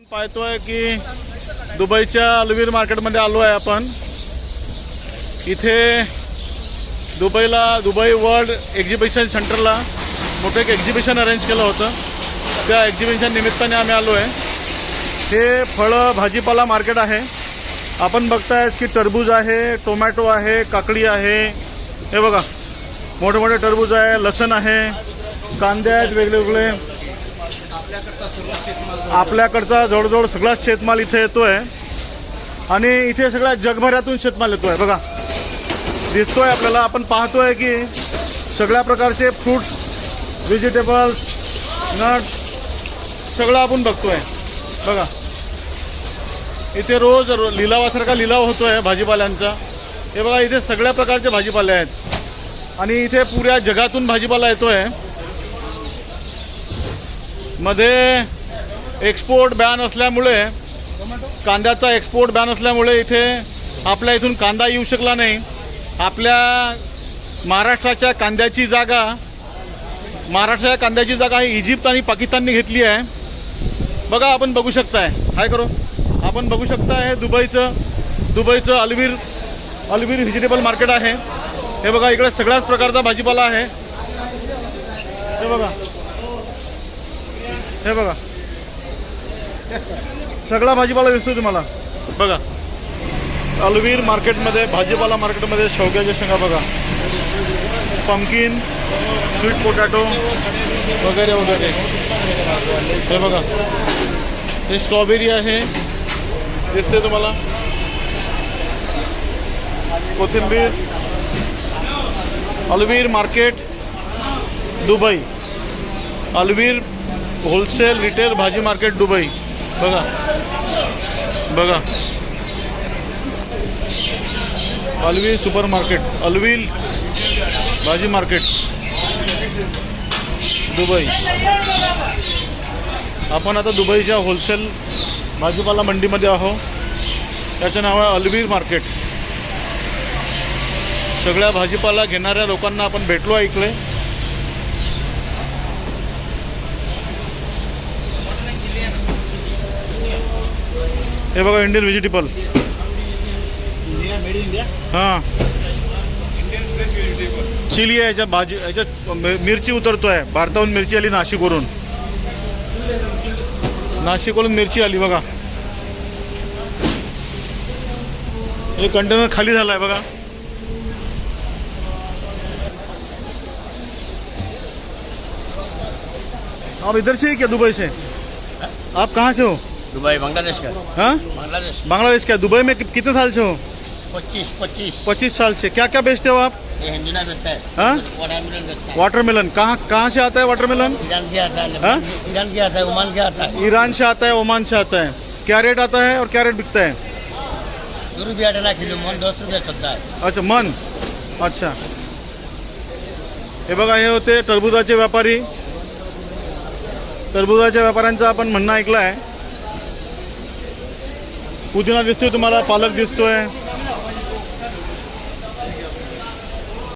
पाहतोय की दुबईच्या अलवीर मार्केटमध्ये आलो आहे आपण. इथे दुबईला दुबई वर्ल्ड एक्झिबिशन सेंटरला मोठं एक एक्झिबिशन अरेंज केलं होतं. त्या एक्झिबिशन निमित्ताने आम्ही आलो आहे. हे फळं भाजीपाला मार्केट आहे. आपण बघताय की टरबूज आहे टोमॅटो आहे काकडी आहे. हे बघा मोठे मोठे टरबूज आहे लसण आहे कांदे आहेत वेगळे वेगळे. आपल्याकडचा जवळजवळ सगळाच शेतमाल इथे येतोय. आणि इथे सगळ्या जगभरातून शेतमाल येतोय. बघा दिसतोय आपल्याला. आपण पाहतोय की सगळ्या प्रकारचे फ्रुट्स व्हेजिटेबल्स नट्स सगळं आपण बघतोय. बघा इथे रोज रो- लिलावासारखा लिलाव होतोय भाजीपाल्यांचा. हे बघा इथे सगळ्या प्रकारचे भाजीपाले आहेत. आणि इथे पुऱ्या जगातून भाजीपाला येतोय. मध्ये एक्सपोर्ट बॅन असल्यामुळे कांद्याचा एक्सपोर्ट बॅन असल्यामुळे इथे आपल्या इथून कांदा येऊ शकला नाही. आपल्या महाराष्ट्राच्या कांद्याची जागा महाराष्ट्राच्या कांद्याची जागा ही इजिप्त आणि पाकिस्तानने घेतली आहे. बघा आपण बघू शकताय. हाय करो. आपण बघू शकताय हे दुबईचं दुबईचं अलवीर अलवीर व्हेजिटेबल मार्केट आहे. हे बघा इकडे सगळ्याच प्रकारचा भाजीपाला आहे. हे बघा. हे बघा. सगळा भाजीपाला दिसतो तुम्हाला. बघा. अलवीर मार्केटमध्ये भाजीपाला मार्केटमध्ये शेवग्याच्या शेंगा बघा. पंकिन स्वीट पोटॅटो वगैरे वगैरे. हे बघा. हे स्ट्रॉबेरी आहे. दिसते तुम्हाला. कोथिंबीर. Al Aweer market Dubai. Al Aweer wholesale retail भाजी मार्केट दुबई. बघा. बघा. अलवीर सुपर मार्केट अलवील भाजी मार्केट दुबई. आपण आता दुबईच्या होलसेल भाजीपाला मंडीमध्ये आहो त्याचं नाव आहे अलवीर मार्केट सगळ्या भाजीपाला घेणाऱ्या लोकांना आपण भेटलो आहे हे बघा इंडियन व्हेजिटेबल हां. चिली आहे याच्यात भाजी याच्यात मिरची उतरतोय. भारताहून मिरची आली नाशिकवरून. नाशिकवरून मिरची आली बघा. हे कंटेनर खाली झालाय बघा. आप इधर से ही क्या दुबई से? आप कहाँ से हो? दुबई बांग्लादेश का? हाँ? बांग्लादेश। बांग्लादेश क्या दुबई में कि- कितने साल से हो? पच्चीस पच्चीस। पच्चीस साल से। क्या क्या बेचते हो आप? हिंदुना बेचता है। हाँ? वाटरमेलन बेचता है। वाटरमेलन कहाँ कहाँ से आता है वाटरमेलन ईरान के आता है हाँ? ईरान के आता है ओमान के आता है। ईरान से आता है ओमान से आता है। क्या रेट आता है और क्या रेट बिकता है? दो रुपया डला किलो मन दस रुपया चलता है। अच्छा मन। अच्छा। हे बघा हे होते टरबुजाचे व्यापारी। टरबुजाच्या व्यापाऱ्यांचं आपण म्हणणं ऐकलं आहे. पुदिना दिसतोय तुम्हाला पालक दिसतोय.